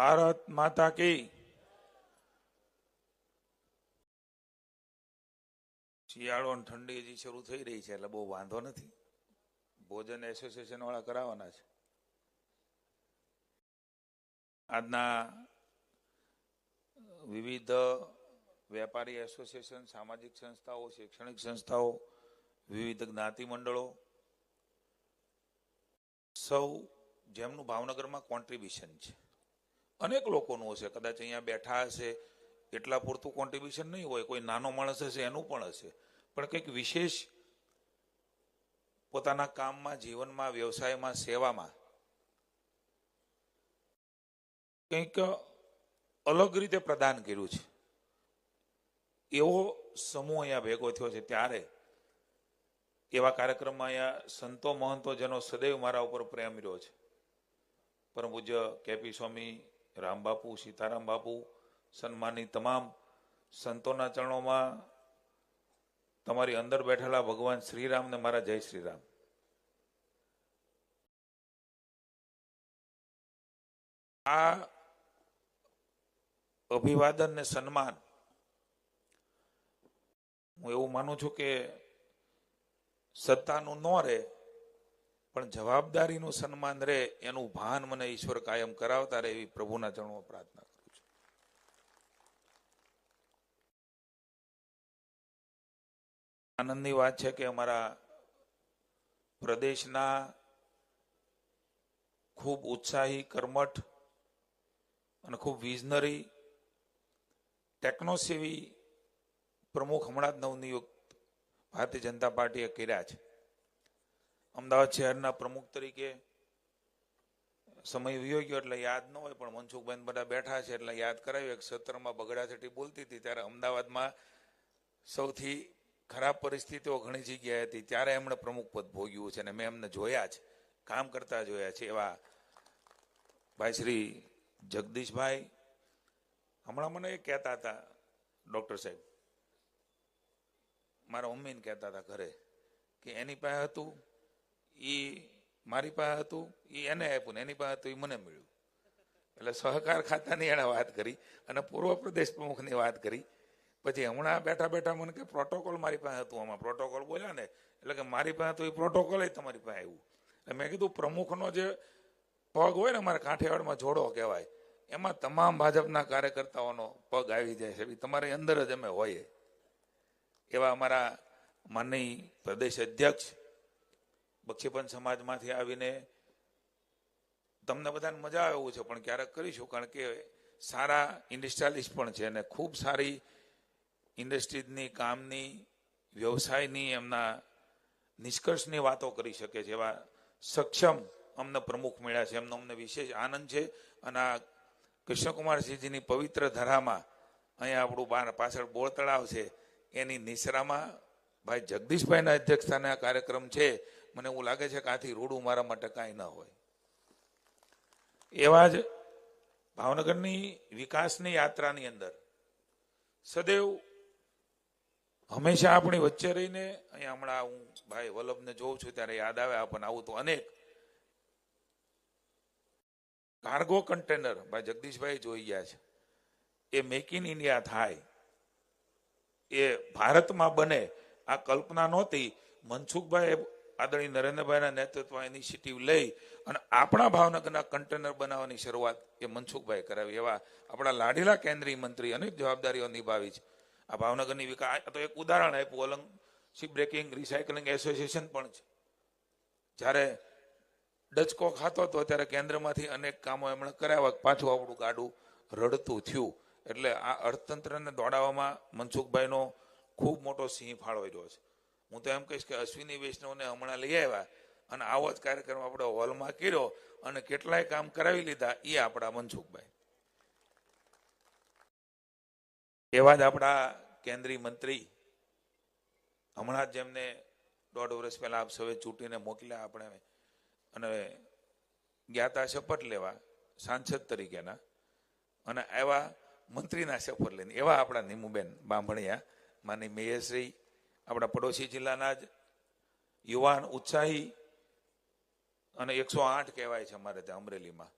ભારત માતા કી. શિયાળો અને ઠંડી હજી શરૂ થઈ રહી છે, એટલે બહુ વાંધો નથી. ભોજન એસોસિએશન વાળા કરાવવાના છે. આજના વિવિધ વેપારી એસોસિએશન સામાજિક સંસ્થાઓ, શૈક્ષણિક સંસ્થાઓ, વિવિધ જ્ઞાતિ મંડળો સૌ જેમનું ભાવનગરમાં કોન્ટ્રીબ્યુશન છે. અનેક લોકોનું હશે. કદાચ અહીંયા બેઠા હશે, એટલા પૂરતું કોન્ટ્રીબ્યુશન નહીં હોય, કોઈ નાનો માણસ હશે, એનું પણ હશે. પણ કંઈક વિશેષ પોતાના કામમાં, જીવનમાં, વ્યવસાયમાં, સેવામાં કંઈક અલગ રીતે પ્રદાન કર્યું છે. એવો સમૂહ અહીંયા ભેગો થયો છે ત્યારે એવા કાર્યક્રમમાં અહીંયા સંતો મહંતો જેનો સદૈવ મારા ઉપર પ્રેમ રહ્યો છે. પરમ પૂજ્ય કેપી સ્વામી રામબાપુ, સીતારામ બાપુ સન્માનની તમામ સંતોના ચરણોમાં તમારી અંદર બેઠેલા ભગવાન શ્રીરામને મારા જય શ્રીરામ. આ અભિવાદન ને સન્માન હું એવું માનું છું કે સત્તાનું ન રહે પણ જવાબદારીનું સન્માન રહે એનું ભાન મને ઈશ્વર કાયમ કરાવતા રહે એવી પ્રભુના ચરણમાં પ્રાર્થના કરું છું. આનંદની વાત છે કે અમારા પ્રદેશના ખૂબ ઉત્સાહી, કર્મઠ અને ખૂબ વિઝનરી ટેકનોસેવી પ્રમુખ હમણાં જ નવનિયુક્ત ભારતીય જનતા પાર્ટીએ કર્યા છે. અમદાવાદ શહેરના પ્રમુખ તરીકે સમય વિયો ગયો એટલે યાદ ન હોય, પણ મનસુખભાઈ બધા બેઠા છે એટલે યાદ કરાવ્યું. એક સત્રમાં બગડાછટી બોલતી હતી, ત્યારે અમદાવાદમાં સૌથી ખરાબ પરિસ્થિતિઓ ઘણી જગ્યાએ હતી. ત્યારે એમણે પ્રમુખ પદ ભોગ્યું છે અને મેં એમને જોયા છે કામ કરતા જોયા છે. એવા ભાઈ શ્રી જગદીશભાઈ હમણાં મને એ કહેતા હતા, ડૉક્ટર સાહેબ. મારા મમ્મીને કહેતા હતા ઘરે કે એની પાસે હતું એ મારી પાસે હતું એ એને આપ્યું ને એની પાસે હતું એ મને મળ્યું. એટલે સહકાર ખાતાની એણે વાત કરી અને પૂર્વ પ્રદેશ પ્રમુખની વાત કરી. પછી હમણાં બેઠા બેઠા મને કે પ્રોટોકોલ મારી પાસે હતું આમાં. પ્રોટોકોલ બોલ્યા ને, એટલે કે મારી પાસે તો એ પ્રોટોકોલ તમારી પાસે આવ્યું. એટલે મેં કીધું પ્રમુખનો જે પગ હોય ને અમારા કાંઠિયાવાડમાં જોડો કહેવાય, એમાં તમામ ભાજપના કાર્યકર્તાઓનો પગ આવી જાય છે. તમારી અંદર જ અમે હોઈએ. એવા અમારા માનની પ્રદેશ અધ્યક્ષ બક્ષીપંચ સમાજમાંથી આવીને તમને બધાને મજા આવે એવું છે, પણ ક્યારેક કરીશું, કારણ કે સારા ઇન્ડસ્ટ્રીયાલિસ્ટ પણ છે અને ખૂબ સારી ઇન્ડસ્ટ્રીઝની, કામની, વ્યવસાયની, એમના નિષ્કર્ષની વાતો કરી શકે છે, એવા સક્ષમ અમને પ્રમુખ મળ્યા છે, એમનો અમને વિશેષ આનંદ છે અને આ કૃષ્ણકુમારસિંહજીની પવિત્ર ધરામાં અહીંયા આપણું પાછળ બોળ તળાવ છે, એની નિસરામાં ભાઈ જગદીશભાઈના અધ્યક્ષસ્થાને આ કાર્યક્રમ છે. મને એવું લાગે છે કે આથી રૂડું મારા માટે કાંઈ ન હોય. એવા જ ભાવનગરની વિકાસની યાત્રાની અંદર સદૈવ હંમેશા આપણી વચ્ચે રહીને, અહીંયા હમણાં હું ભાઈ વલ્લભને જોઉં છું ત્યારે યાદ આવે આપણને આવું તો અનેક કાર્ગો કન્ટેનર ભાઈ જગદીશભાઈ જોઈ ગયા છે. એ મેક ઇન ઇન્ડિયા થાય. એ ભારતમાં બને. આ કલ્પના નહોતી. મનસુખભાઈ આદરણીય નરેન્દ્રભાઈના નેતૃત્વ ઇનિશિયેટિવ લઈ અને આપણા ભાવનગરના કન્ટેનર બનાવવાની શરૂઆત એ મનસુખભાઈ કરાવી. એવા આપણા લાડીલા કેન્દ્રીય મંત્રી અનેક જવાબદારીઓ નિભાવી છે. આ ભાવનગરની વિકાસ તો એક ઉદાહરણ આપ્યું, Alang ship breaking recycling association પણ છે. જ્યારે ડચકો ખાતો હતો, ત્યારે કેન્દ્રમાંથી અનેક કામો એમણે કરાવ્યા પાછું આપણું ગાડું રડતું થયું. એટલે આ અર્થતંત્રને દોડાવવામાં મનસુખભાઈનો ખૂબ મોટો સિંહ ફાળો રહ્યો છે. હું તો એમ કહીશ કે અશ્વિની વૈષ્ણવને હમણાં લઈ આવ્યા અને આવો જ કાર્યક્રમ આપણે હોલમાં કર્યો અને કેટલાય કામ કરાવી લીધા એ આપણા મનસુખભાઈ. એવા જ આપણા કેન્દ્રીય મંત્રી. હમણાં જ જેમને દોઢ વર્ષ પહેલા આપ સૌએ ચૂંટીને મોકલ્યા આપણે અને ગયા શપથ લેવા, સાંસદ તરીકેના. અને એવા મંત્રીના શપથ લઈને, એવા આપણા નીમુબેન બાંભણિયા, માની મેયરશ્રી આપણા પડોશી જિલ્લાના જ યુવાન ઉત્સાહી અને એકસો આઠ કહેવાય છે અમારે ત્યાં અમરેલીમાં.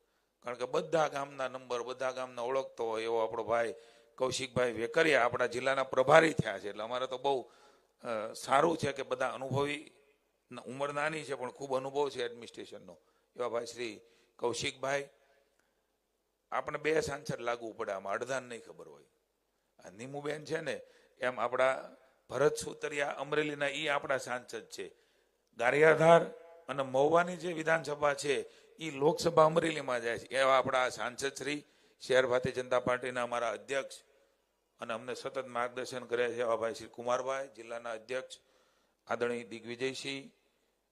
કારણ કે બધા ગામના નંબર, બધા ગામના ઓળખતો હોય એવો આપણો ભાઈ કૌશિકભાઈ વેકરિયા આપણા જિલ્લાના પ્રભારી થયા છે. એટલે અમારે તો બહુ સારું છે કે બધા અનુભવી, ઉંમર નાની છે પણ ખૂબ અનુભવ છે એડમિનિસ્ટ્રેશનનો. એવા ભાઈ શ્રી કૌશિકભાઈ. આપણે બે સાંસદ લાગવું પડે, આમાં અડધાને નહીં ખબર હોય. આ નીમુબેન છે ને, એમ આપણા ભરત સુતરિયા અમરેલીના ઈ આપણા સાંસદ છે. ગારિયાધાર અને મહુવાની જે વિધાનસભા છે એ લોકસભા અમરેલીમાં જાય છે. એવા આપણા સાંસદ શ્રી, શહેર ભારતીય જનતા પાર્ટીના અમારા અધ્યક્ષ અને અમને સતત માર્ગદર્શન કર્યા છે એવા ભાઈ શ્રી કુમારભાઈ, જિલ્લાના અધ્યક્ષ આદરણીય દિગ્વિજયસિંહ,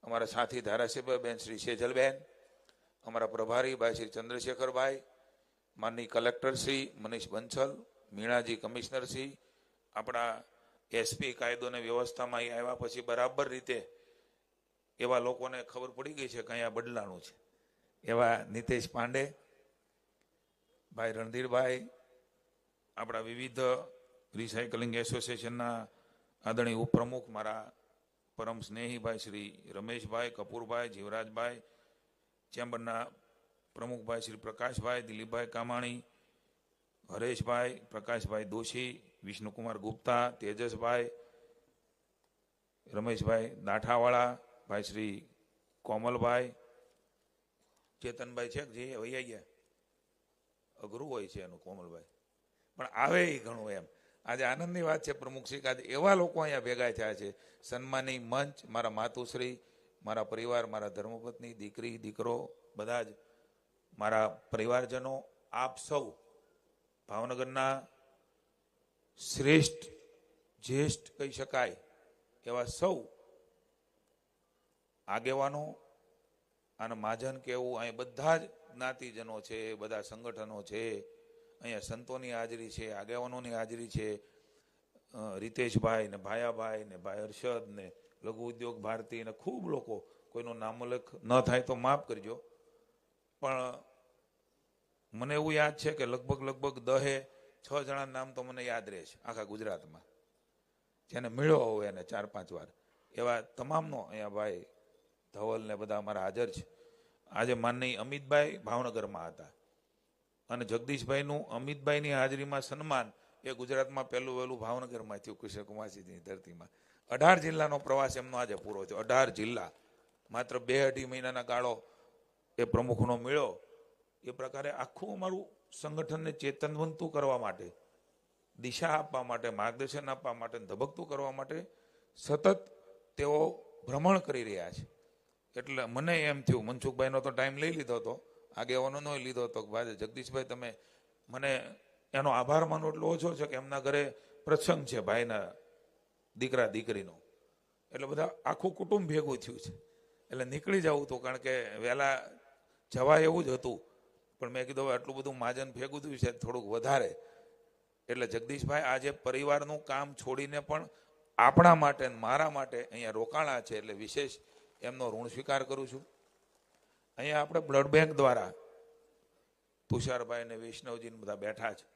અમારા સાથી ધારાસભ્ય બેન શ્રી સેજલબેન, અમારા પ્રભારી ભાઈ શ્રી ચંદ્રશેખરભાઈ માનની કલેક્ટર શ્રી મનીષ બંસલ, મીણાજી કમિશનર શ્રી, આપણા એસપી કાયદો અને વ્યવસ્થામાં અહીં આવ્યા પછી બરાબર રીતે એવા લોકોને ખબર પડી ગઈ છે કે અહીંયા બદલાણું છે. એવા નીતેશ પાંડે, ભાઈ રણધીરભાઈ, આપણા વિવિધ રિસાયકલિંગ એસોસિએશનના આદરણીય ઉપપ્રમુખ મારા પરમ સ્નેહીભાઈ શ્રી રમેશભાઈ, કપૂરભાઈ, જીવરાજભાઈ, ચેમ્બરના પ્રમુખભાઈ શ્રી પ્રકાશભાઈ, દિલીપભાઈ કામાણી હરેશભાઈ, પ્રકાશભાઈ દોશી, વિષ્ણુકુમાર ગુપ્તા, તેજસભાઈ, રમેશભાઈ દાઠાવાળા, ભાઈ શ્રી કોમલભાઈ, ચેતનભાઈ છે જે વૈયા ગયા. અઘરું હોય છે એનું કોમલભાઈ. પણ આવે એ ઘણું એમ. આજે આનંદની વાત છે પ્રમુખ શ્રી એવા લોકો અહીંયા ભેગા થયા છે. સન્માની મંચ, મારા માતુશ્રી, મારા પરિવાર, મારા ધર્મપત્ની, દીકરી, દીકરો, બધા જ મારા પરિવારજનો, આપ સૌ ભાવનગરના શ્રેષ્ઠ, જ્યેષ્ઠ કહી શકાય એવા સૌ આગેવાનો અને મહાજન કેવું અહીં બધા જ જ્ઞાતિજનો છે, બધા સંગઠનો છે, અહીંયા સંતોની હાજરી છે, આગેવાનોની હાજરી છે રિતેશભાઈ ને ભાયાભાઈ ને ભાઈ હર્ષદ ને લઘુ ઉદ્યોગ ભારતી ને ખૂબ લોકો, કોઈનું નામોલ્લેખ ન થાય તો માફ કરજો. પણ મને એવું યાદ છે કે લગભગ લગભગ દહે છ જણાના નામ તો મને યાદ રહે છે, આખા ગુજરાતમાં. જેને મળ્યો હોય એને ચાર પાંચ વાર. એવા તમામનો અહીંયા ભાઈ ધવલ ને બધા અમારા હાજર છે. આજે માનનીય અમિતભાઈ ભાવનગરમાં હતા. અને જગદીશભાઈનું અમિતભાઈની હાજરીમાં સન્માન એ ગુજરાતમાં પહેલું વહેલું ભાવનગરમાં થયું કૃષ્ણકુમારસિંહની ધરતીમાં. અઢાર જિલ્લાનો પ્રવાસ એમનો આજે પૂરો થયો. અઢાર જિલ્લા. માત્ર બે અઢી મહિનાના ગાળો એ પ્રમુખનો મળ્યો. એ પ્રકારે આખું અમારું સંગઠનને ચેતનવંતું કરવા માટે, દિશા આપવા માટે, માર્ગદર્શન આપવા માટે, ધબકતું કરવા માટે સતત તેઓ ભ્રમણ કરી રહ્યા છે. એટલે મને એમ થયું, મનસુખભાઈનો તો ટાઈમ લઈ લીધો હતો નહીં લીધો હતો કે ભાઈ જગદીશભાઈ તમે મને એનો આભાર માનો એટલો ઓછો છે કે એમના ઘરે પ્રસંગ છે ભાઈના દીકરા દીકરીનો. એટલે બધા આખું કુટુંબ ભેગું થયું છે. એટલે નીકળી જવું હતું કારણ કે વહેલા જવાય એવું જ હતું. પણ મેં કીધું, હવે આટલું બધું માજન ભેગું થયું છે, થોડુંક વધારે. એટલે જગદીશભાઈ આજે પરિવારનું કામ છોડીને પણ આપણા માટે મારા માટે અહીંયા રોકાણા છે, એટલે વિશેષ એમનો ઋણ સ્વીકાર કરું છું. અહીંયા આપણે બ્લડ બેંક દ્વારા તુષારભાઈ ને વૈષ્ણવજીને બધા બેઠા છે.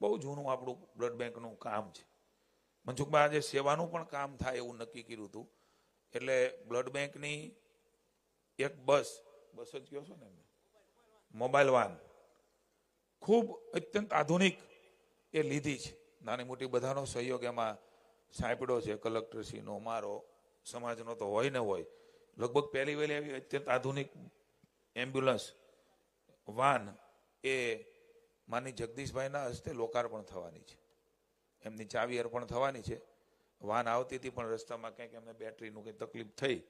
બહુ જૂનું આપણું બ્લડ બેંકનું કામ છે. મનસુખભાઈ આજે સેવાનું પણ કામ થાય એવું નક્કી કર્યું હતું. એટલે બ્લડ બેંકની એક બસ બસ જ કહો છો ને એમને? Mobile van. ખૂબ અત્યંત આધુનિક એ લીધી છે. નાની મોટી બધાનો સહયોગ એમાં સાંપડ્યો છે કલેક્ટરશ્રીનો મારો, સમાજનો તો હોય ને હોય. લગભગ પહેલી વહેલી આવી અત્યંત આધુનિક એમ્બ્યુલન્સ, વાન એ માની જગદીશભાઈના હસ્તે લોકાર્પણ થવાની છે. એમની ચાવી અર્પણ થવાની છે. વાન આવતી હતી પણ રસ્તામાં કંઈક એમને બેટરીનું કંઈ તકલીફ થઈ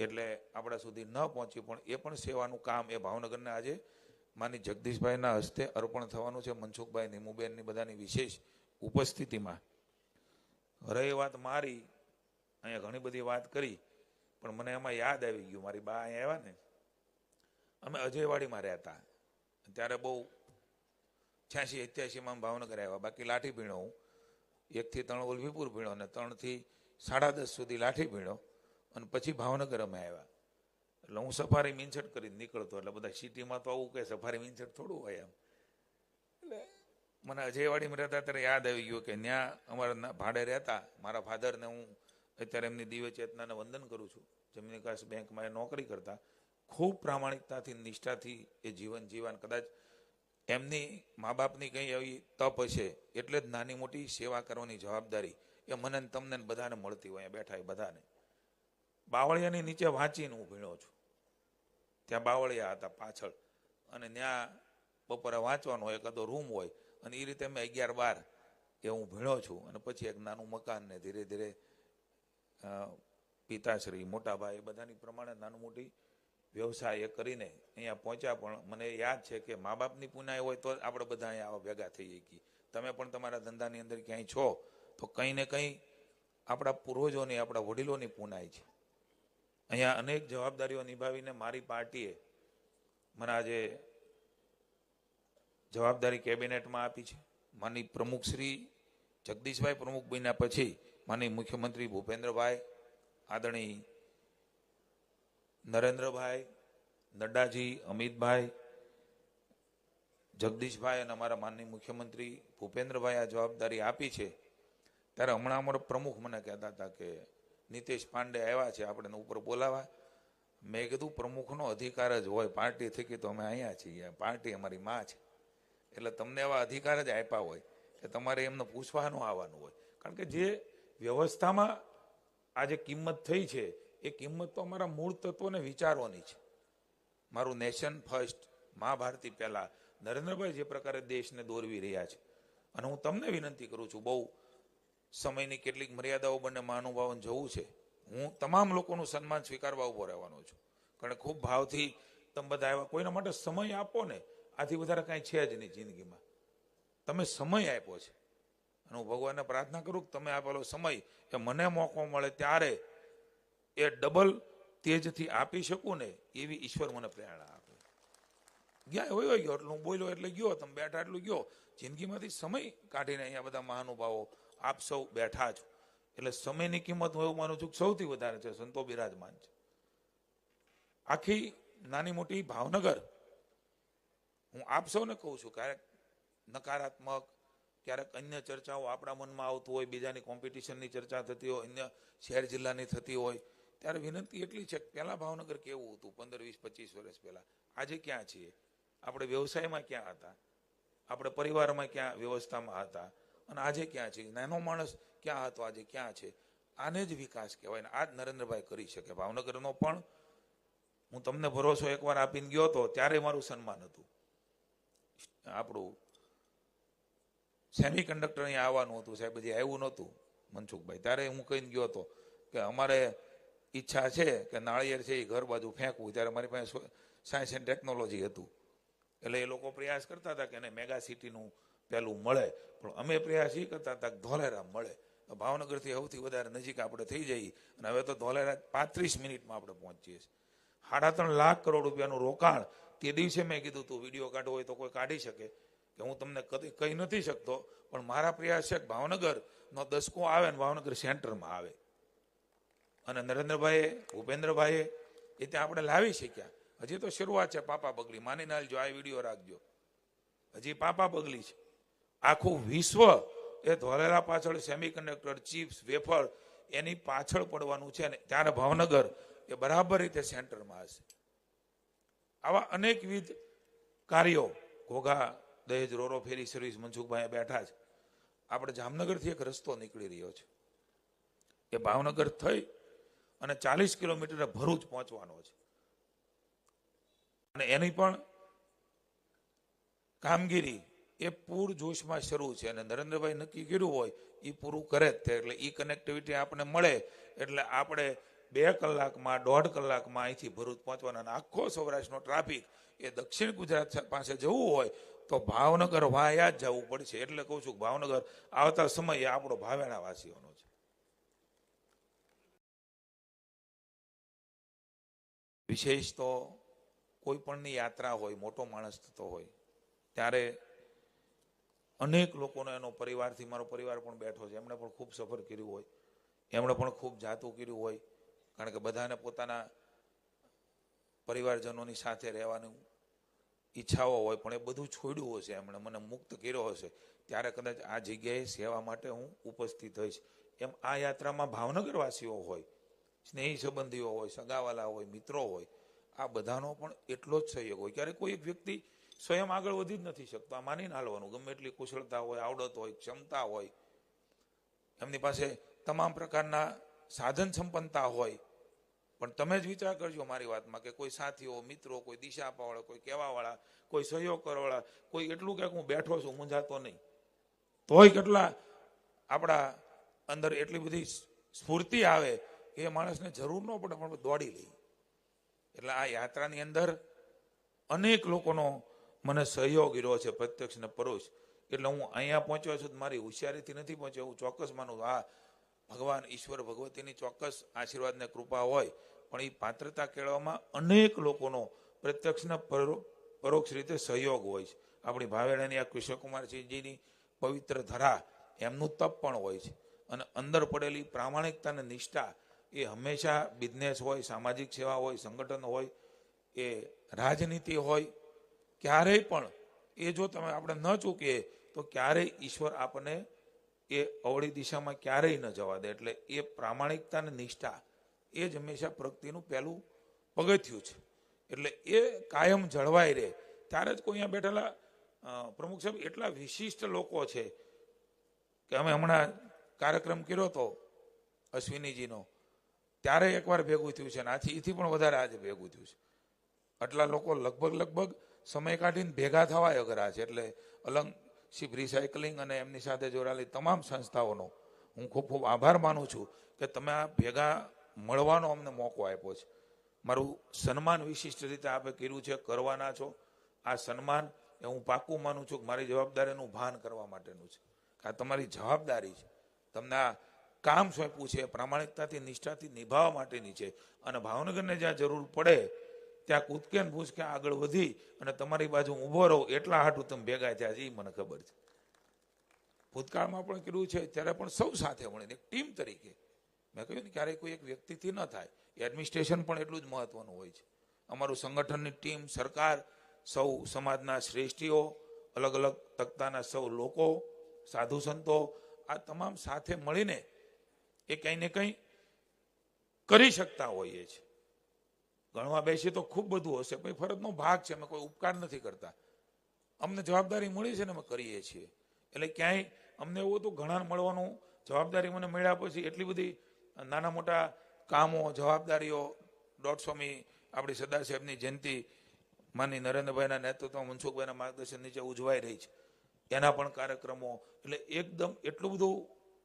એટલે આપણા સુધી ન પહોંચ્યું પણ એ પણ સેવાનું કામ એ ભાવનગરના આજે માની જગદીશભાઈના હસ્તે અર્પણ થવાનું છે, મનસુખભાઈ નીમુબેનની બધાની વિશેષ ઉપસ્થિતિમાં. રહી વાત મારી, અહીંયા ઘણી બધી વાત કરી, પણ મને એમાં યાદ આવી ગયું, મારી બા અહીંયા આવ્યા ને, અમે અજયવાડીમાં રહેતા. ત્યારે બહુ છ્યાસી અત્યાસીમાં ભાવનગર આવ્યા, બાકી લાઠી ભીણો હું. એકથી ત્રણ ઉલવીપુર ભીણો અને ત્રણથી સાડા દસ સુધી લાઠી ભીણો. અને પછી ભાવનગર અમે આવ્યા. એટલે હું સફારી મીનછટ કરીને નીકળતો, એટલે બધા સિટીમાં તો આવું કે સફારી મીનછટ થોડું હોય એમ. એટલે મને અજયવાડીમાં રહેતા ત્યારે યાદ આવી ગયું કે ત્યાં અમારા ભાડે રહેતા, મારા ફાધરને હું અત્યારે એમની દિવ્ય ચેતનાને વંદન કરું છું. જમીન વિકાસ બેંકમાં એ નોકરી કરતા. ખૂબ પ્રામાણિકતાથી, નિષ્ઠાથી એ જીવન જીવન. કદાચ એમની મા બાપની કંઈ એવી તપ હશે, એટલે જ નાની મોટી સેવા કરવાની જવાબદારી એ મને તમને બધાને મળતી હોય બેઠા એ બધાને. બાવળિયાની નીચે વાંચીને હું ભીણો છું. ત્યાં બાવળિયા હતા પાછળ. અને ત્યાં બપોરે વાંચવાનો હોય, એકાદો રૂમ હોય, અને એ રીતે મેં અગિયાર બાર એ હું ભીણો છું. અને પછી એક નાનું મકાન ને ધીરે ધીરે પિતાશ્રી, મોટા ભાઈ બધાની પ્રમાણે નાનું મોટી વ્યવસાય કરીને અહીંયા પહોંચ્યા. પણ મને યાદ છે કે મા બાપની પુનાઈ હોય તો આપણે બધા અહીંયા ભેગા થઈ શકીએ. તમે પણ તમારા ધંધાની અંદર ક્યાંય છો, તો કંઈ ને કંઈ આપણા પૂર્વજોની, આપણા વડીલોની પુનાઈ છે. અહીંયા અનેક જવાબદારીઓ નિભાવીને મારી પાર્ટીએ મને આજે જવાબદારી કેબિનેટમાં આપી છે. માની પ્રમુખ શ્રી જગદીશભાઈ પ્રમુખ બન્યા પછી માની મુખ્યમંત્રી ભૂપેન્દ્રભાઈ આદરણી નરેન્દ્રભાઈ, નડ્ડાજી, અમિતભાઈ, જગદીશભાઈ અને અમારા માનની મુખ્યમંત્રી ભૂપેન્દ્રભાઈ આ જવાબદારી આપી છે. ત્યારે હમણાં અમારા પ્રમુખ મને કહેતા હતા કે નીતિશ પાંડે આવ્યા છે આપણે ઉપર બોલાવા. મેં કીધું, પ્રમુખનો અધિકાર જ હોય પાર્ટી થકી તો અમે અહીંયા છીએ. પાર્ટી અમારી માં છે. એટલે તમને એવા અધિકાર જ આપ્યા હોય, કે તમારે એમને પૂછવાનું આવવાનું હોય. કારણ કે જે વ્યવસ્થામાં આ જે કિંમત થઈ છે, એ કિંમત તો અમારા મૂળ તત્વોને વિચારવાની છે. મારું નેશન ફર્સ્ટ મહાભારતી પહેલાં. નરેન્દ્રભાઈ જે પ્રકારે દેશને દોરવી રહ્યા છે. અને હું તમને વિનંતી કરું છું, બહુ સમયની કેટલીક મર્યાદાઓ બંને મહાનુભાવન જવું છે. હું તમામ લોકોનું સન્માન સ્વીકારવા ઊભો રહેવાનો છું. કારણ કે ખૂબ ભાવથી તમે બધા આવ્યા. કોઈના માટે સમય આપો ને, આથી વધારે કાંઈ છે જ નહીં જિંદગીમાં. તમે સમય આપ્યો છે. અને હું ભગવાનને પ્રાર્થના કરું કે તમે આપેલો સમય એ મને મોકો મળે ત્યારે એ ડબલ તેજથી આપી શકું ને એવી ઈશ્વર મને પ્રેરણા આપે. ગયા હોય ગયો એટલે હું બોલ્યો એટલે ગયો, તમે બેઠા એટલું ગયો. જિંદગીમાંથી સમય કાઢીને અહીંયા બધા મહાનુભાવો આપ સૌ બેઠા છો. એટલે સમયની કિંમત હું એવું માનું છું સૌથી વધારે છે, સંતો બિરાજમાન છે. આખી નાની મોટી ભાવનગર, હું આપ સૌને કહું છું, ક્યારેક નકારાત્મક, ક્યારેક અન્ય ચર્ચાઓ આપણા મનમાં આવતું હોય, બીજાની કોમ્પિટિશનની ચર્ચા થતી હોય, અન્ય શહેર જિલ્લાની થતી હોય, ત્યારે વિનંતી એટલી છે પહેલા ભાવનગર કેવું હતું પંદર, વીસ, પચીસ વર્ષ પહેલા? આજે ક્યાં છીએ? આપણે વ્યવસાયમાં ક્યાં હતા? આપણે પરિવારમાં ક્યાં વ્યવસ્થામાં હતા? અને આજે ક્યાં છે? નાનો માણસ ક્યાં હતો? આજે ક્યાં છે? આને જ વિકાસ કહેવાય ને આ જ નરેન્દ્રભાઈ કરી શકે. ભાવનગરનો પણ હું તમને ભરોસો એકવાર આપીને ગયો હતો ત્યારે મારું સન્માન હતું. આપણું સેમી કંડક્ટર અહીંયા આવવાનું હતું સાહેબ, હજી આવ્યું નહોતું મનસુખભાઈ. ત્યારે હું કહીને ગયો હતો કે અમારે ઈચ્છા છે કે નાળિયેર છે એ ઘર બાજુ ફેંકવું. ત્યારે મારી પાસે સાયન્સ એન્ડ ટેકનોલોજી હતું. એટલે એ લોકો પ્રયાસ કરતા હતા કે એને મેગા સિટીનું પેલું મળે, પણ અમે પ્રયાસ કરતા હતા ધોલેરા મળે. ભાવનગરથી સૌથી વધારે નજીક આપણે થઈ જઈએ અને હવે તો ધોલેરા પાંત્રીસ મિનિટમાં આપણે પહોંચીએ છીએ. સાડા ત્રણ લાખ કરોડ રૂપિયાનું રોકાણ. તે દિવસે મેં કીધું, તું વીડિયો કાઢવો હોય તો કોઈ કાઢી શકે. કે હું તમને કદી કહી નથી શકતો, પણ મારા પ્રયાસ છે ભાવનગરનો દસકો આવે ને ભાવનગર સેન્ટરમાં આવે. અને નરેન્દ્રભાઈએ, ભૂપેન્દ્રભાઈએ એ ત્યાં આપણે લાવી શક્યા. હજી તો શરૂઆત છે, પાપા બગલી માની નાલજો, આ વીડિયો રાખજો. હજી પાપા બગલી છે. આખું વિશ્વ એ ધોલેરા પાછળ સેમિકન્ડક્ટર ચિપ્સ વેફર એની પાછળ પડવાનું છે ને ત્યારે ભાવનગર એ બરાબર રીતે સેન્ટરમાં હશે. આવા અનેકવિધ કાર્યો ઘોઘા, દહેજ, રોરો ફેરી સર્વિસ મનસુખભાઈ બેઠા છે. આપણે જામનગરથી એક રસ્તો નીકળી રહ્યો છે. એ ભાવનગર થઈ અને ચાલીસ કિલોમીટર ભરૂચ પહોંચવાનો છે. અને એની પણ કામગીરી એ પૂર જોશમાં શરૂ છે અને નરેન્દ્રભાઈ નક્કી કર્યું હોય એ પૂરું કરે જ તે એટલે એ કનેક્ટિવિટી આપણને મળે એટલે આપણે બે કલાકમાં, દોઢ કલાકમાં અહીંથી ભરૂચ પહોંચવાના અને આખો સૌરાષ્ટ્રનો ટ્રાફિક એ દક્ષિણ ગુજરાત પાસે જવું હોય તો ભાવનગર વાયા જ જવું પડશે. એટલે કહું છું, ભાવનગર આવતા સમયે આપણો ભાવેણા વાસીઓનો છે. વિશેષ તો કોઈ પણની યાત્રા હોય, મોટો માણસ થતો હોય, ત્યારે અનેક લોકોનો એનો પરિવારથી મારો પરિવાર પણ બેઠો છે. એમણે પણ ખૂબ સફર કર્યું હોય. એમણે પણ ખૂબ જાતું કર્યું હોય. કારણ કે બધાને પોતાના પરિવારજનોની સાથે રહેવાનું ઈચ્છાઓ હોય, પણ એ બધું છોડ્યું હશે એમણે. મને મુક્ત કર્યો હશે. ત્યારે કદાચ આ જગ્યાએ સેવા માટે હું ઉપસ્થિત થઈશ. એમ આ યાત્રામાં ભાવનગરવાસીઓ હોય, સ્નેહી સંબંધીઓ હોય, સગાવાલા હોય, મિત્રો હોય, આ બધાનો પણ એટલો જ સહયોગ હોય. ક્યારેક કોઈ એક વ્યક્તિ સ્વયં આગળ વધી જ નથી શકતો. માનીને હાલવાનું ગમે એટલી કુશળતા હોય, આવડત હોય, ક્ષમતા હોય. એમની પાસે તમામ પ્રકારના સાધન સંપન્નતા હોય. પણ તમે જ વિચાર કરજો મારી વાતમાં કે કોઈ સાથીઓ, મિત્રો, કોઈ દિશા આપવાવાળા કોઈ કહેવાવાળા, કોઈ સહયોગ કરવાવાળા કોઈ એટલું કે હું બેઠો છું મૂંઝાતો નહીં. તોય કેટલા આપણા અંદર એટલી બધી સ્ફૂર્તિ આવે કે એ માણસને જરૂર ન પડે પણ દોડી લઈ એટલે આ યાત્રાની અંદર અનેક લોકોનો મને સહયોગ રહ્યો છે, પ્રત્યક્ષ ને પરોક્ષ. એટલે હું અહીંયા પહોંચ્યો છું મારી હોશિયારીથી નથી પહોંચ્યો. હું ચોક્કસ માનું આ ભગવાન ઈશ્વર ભગવતીની ચોક્કસ આશીર્વાદ ને કૃપા હોય. પણ એ પાત્રતા કેળવામાં અનેક લોકોનો પ્રત્યક્ષ ને પરો- પરોક્ષ રીતે સહયોગ હોય છે. આપણી ભાવેડાની આ કૃષ્ણકુમારસિંહજીની પવિત્ર ધરા એમનું તપ પણ હોય છે. અને અંદર પડેલી પ્રામાણિકતા અને નિષ્ઠા એ હંમેશા બિઝનેસ હોય, સામાજિક સેવા હોય, સંગઠન હોય, એ રાજનીતિ હોય ક્યારેય પણ એ જો તમે આપણે ન ચૂકીએ, તો ક્યારેય ઈશ્વર આપણને એ અવળી દિશામાં ક્યારેય ન જવા દે. એટલે એ પ્રામાણિકતા અને નિષ્ઠા એ જ હંમેશા પ્રગતિનું પહેલું પગથિયું છે. એટલે એ કાયમ જળવાઈ રહે. ત્યારે જ કોઈ અહીંયા બેઠેલા પ્રમુખ સાહેબ એટલા વિશિષ્ટ લોકો છે કે અમે હમણાં કાર્યક્રમ કર્યો હતો અશ્વિનીજીનો. ત્યારે એકવાર ભેગું થયું છે અને આથી, એથી પણ વધારે આજે ભેગું થયું છે. આટલા લોકો લગભગ લગભગ સમય કાઢીને ભેગા થવા અઘરા છે એટલે અલંગ શિપ રિસાયકલિંગ અને એમની સાથે જોડાયેલી તમામ સંસ્થાઓનો હું ખૂબ ખૂબ આભાર માનું છું કે તમે આ ભેગા મળવાનો અમને મોકો આપ્યો છે. મારું સન્માન વિશિષ્ટ રીતે આપે કર્યું છે, કરવાના છો. આ સન્માન એ હું પાકું માનું છું કે મારી જવાબદારીનું ભાન કરવા માટેનું છે. આ તમારી જવાબદારી છે. તમને આ કામ સોંપ્યું છે પ્રામાણિકતાથી, નિષ્ઠાથી નિભાવવા માટેની છે. અને ભાવનગરને જ્યાં જરૂર પડે ત્યાં કૂદકે ને ભૂસકે આગળ વધી અને તમારી બાજુ ઊભો રહો, એટલા હાટું તમે ભેગા થયા છે એ મને ખબર છે. ભૂતકાળમાં પણ કર્યું છે, ત્યારે પણ સૌ સાથે મળીને, એક ટીમ તરીકે. મેં કહ્યું ને, ક્યારેય કોઈ એક વ્યક્તિથી ન થાય. એડમિનિસ્ટ્રેશન પણ એટલું જ મહત્વનું હોય છે. અમારું સંગઠનની ટીમ, સરકાર, સૌ સમાજના શ્રેષ્ઠીઓ અલગ અલગ તકતાના સૌ લોકો, સાધુ સંતો, આ તમામ સાથે મળીને એ કંઈ ને કંઈ કરી શકતા હોઈએ છીએ ગણવા બેસીએ તો ખૂબ બધું હશે. પણ ફરજનો ભાગ છે, અમે કોઈ ઉપકાર નથી કરતા. અમને જવાબદારી મળી છે ને અમે કરીએ છીએ. એટલે ક્યાંય અમને એવું હતું ઘણા મળવાનું જવાબદારી મને મળ્યા પછી એટલી બધી નાના મોટા કામો, જવાબદારીઓ દોઢસોમી આપણી સરદાર સાહેબની જયંતિ માની નરેન્દ્રભાઈના નેતૃત્વમાં મનસુખભાઈના માર્ગદર્શન નીચે ઉજવાઈ રહી છે. એના પણ કાર્યક્રમો. એટલે એકદમ એટલું બધું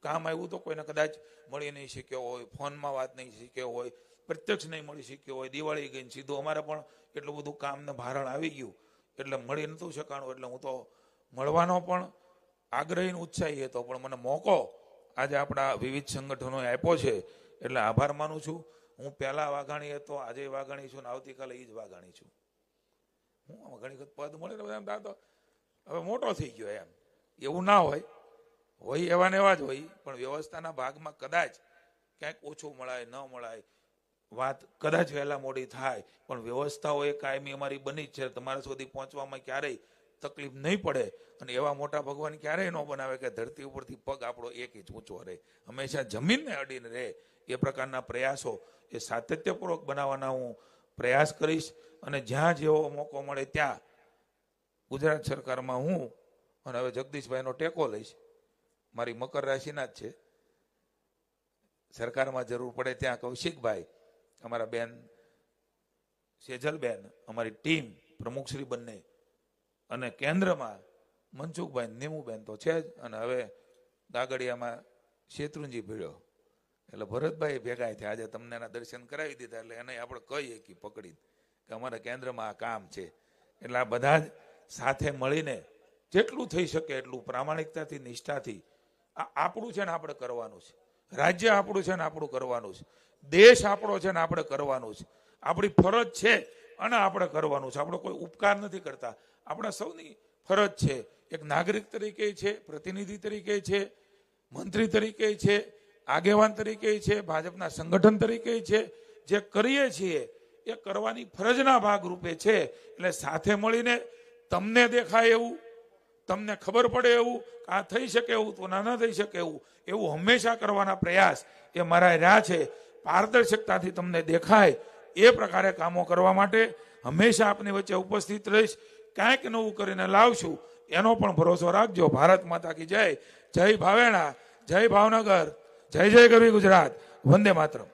કામ આવ્યું તો કોઈને કદાચ મળી નહીં શક્યો હોય, ફોનમાં વાત નહીં શીખ્યો હોય પ્રત્યક્ષ નહીં મળી શક્યો હોય, દિવાળી ગઈ ને સીધું અમારે પણ એટલું બધું કામને ભારણ આવી ગયું. એટલે મળી નતું શકાણું, એટલે હું તો મળવાનો પણ આગ્રહીને ઉત્સાહી હતો, પણ મને મોકો આજે આપણા વિવિધ સંગઠનોએ આપ્યો છે, એટલે આભાર માનું છું. હું પહેલા વાઘાણી હતો, આજે વાઘાણી છું ને આવતીકાલે એ જ વાઘાણી છું. હું ઘણી વખત પદ મળે બધા તો, હવે મોટો થઈ ગયો એમ. એવું ના હોય હોય એવા ને એવા જ હોય, પણ વ્યવસ્થાના ભાગમાં કદાચ ક્યાંક ઓછું મળાય, ન મળાય વાત કદાચ વહેલા મોડી થાય, પણ વ્યવસ્થાઓ એ કાયમી અમારી બની છે. તમારા સુધી પહોંચવામાં ક્યારેય તકલીફ નહીં પડે. અને એવા મોટા ભગવાન ક્યારેય ન બનાવે કે ધરતી ઉપરથી પગ આપણો એક ઇંચ ઊંચો રહે. હંમેશા જમીનને અડીને રહે. એ પ્રકારના પ્રયાસો એ સાતત્યપૂર્વક બનાવવાના હું પ્રયાસ કરીશ. અને જ્યાં જેવો મોકો મળે ત્યાં ગુજરાત સરકારમાં હું અને હવે જગદીશભાઈનો ટેકો લઈશ. મારી મકર રાશિના જ છે. સરકારમાં જરૂર પડે ત્યાં કૌશિકભાઈ અમારા બેન સેજલબેન અમારી ટીમ પ્રમુખશ્રી બંને અને કેન્દ્રમાં મનસુખભાઈ નીમુબેન તો છે જ અને હવે ગાગડિયામાં શેત્રુંજી ભીડ્યો એટલે ભરતભાઈ ભેગા થયા. આજે તમને એના દર્શન કરાવી દીધા એટલે એને આપણે કહીએ કે પકડી કે અમારા કેન્દ્રમાં આ કામ છે. એટલે આ બધા જ સાથે મળીને જેટલું થઈ શકે એટલું પ્રામાણિકતાથી, નિષ્ઠાથી આ આપણું છે ને આપણે કરવાનું છે. રાજ્ય આપણું છે ને આપણું કરવાનું છે. દેશ આપણો છે ને આપણે કરવાનું છે. આપણી ફરજ છે અને આપણે કરવાનું છે. આપણે કોઈ ઉપકાર નથી કરતા. આપણા સૌની ફરજ છે. એક નાગરિક તરીકે છે, પ્રતિનિધિ તરીકે છે, મંત્રી તરીકે છે, આગેવાન તરીકે છે, ભાજપના સંગઠન તરીકે છે. જે કરીએ છીએ એ કરવાની ફરજના ભાગ રૂપે છે. એટલે સાથે મળીને તમને દેખાય એવું તમને ખબર પડે એવું આ થઈ શકે એવું તો ના ના થઈ શકે એવું. એવું હંમેશા કરવાના પ્રયાસ એ મારા રહ્યા છે. પારદર્શકતાથી તમને દેખાય એ પ્રકારે કામો કરવા માટે હંમેશા આપની વચ્ચે ઉપસ્થિત રહીશ. કાંઈક નવું કરીને લાવશું. એનો પણ ભરોસો રાખજો. ભારત માતા કી જય. જય ભાવેણા. જય ભાવનગર. જય જય કરવી ગુજરાત. વંદે માતરમ.